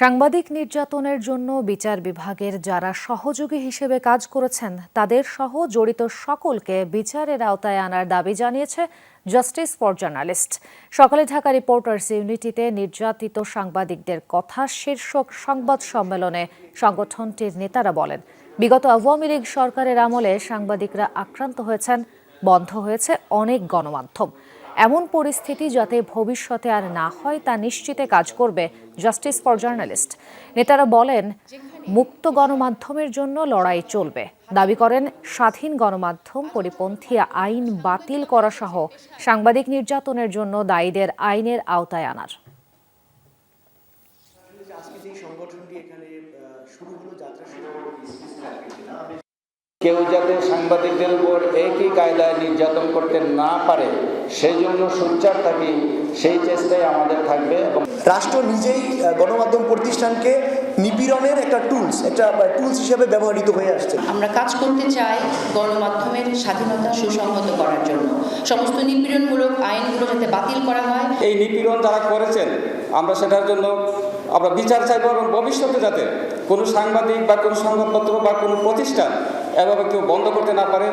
সাংবাদিক নির্যাতনের জন্য বিচার বিভাগের যারা সহযোগী হিসেবে কাজ করেছেন, তাদের সহ জড়িত সকলকে বিচারের আওতায় আনার দাবি জানিয়েছে জাস্টিস ফর জার্নালিস্ট সকালে ঢাকা রিপোর্টার্স ইউনিটিতে নির্যাতিত সাংবাদিকদের কথা শীর্ষক সংবাদ সম্মেলনে সংগঠনটির নেতারা বলেন, বিগত আওয়ামী লীগ সরকারের আমলে সাংবাদিকরা আক্রান্ত হয়েছেন, বন্ধ হয়েছে অনেক গণমাধ্যম। এমন পরিস্থিতি যাতে ভবিষ্যতে আর না হয় তা নিশ্চিতে কাজ করবে জাস্টিস ফর জার্নালিস্ট নেতারা বলেন, মুক্ত গণমাধ্যমের জন্য লড়াই চলবে। দাবি করেন, স্বাধীন গণমাধ্যম পরিপন্থী আইন বাতিল করা সহ সাংবাদিক নির্যাতনের জন্য দায়ীদের আইনের আওতায় আনার। সংগঠনটি এখানে শুরু হলো যাত্রা শুরু কেউ যাতে সাংবাদিকদের উপর একই কায়দায় নির্যাতন করতে না পারে সেই জন্য সোচ্চার থাকি সেই চেষ্টাই আমাদের থাকবে এবং রাষ্ট্র নিজেই গণমাধ্যম প্রতিষ্ঠানকে নিপীড়নের একটা টুলস একটা টুলস হিসেবে ব্যবহৃত হয়ে আসছে। আমরা কাজ করতে চাই গণমাধ্যমের স্বাধীনতা সুসংহত করার জন্য। সমস্ত নিপীড়নমূলক আইনগুলো যাতে বাতিল করা হয়। এই নিপীড়ন যারা করেছেন আমরা সেটার জন্য আমরা বিচার চাইব এবং ভবিষ্যতে যাতে কোনো সাংবাদিক বা কোনো সংবাদপত্র বা কোনো প্রতিষ্ঠান এভাবে কেউ বন্ধ করতে না পারে।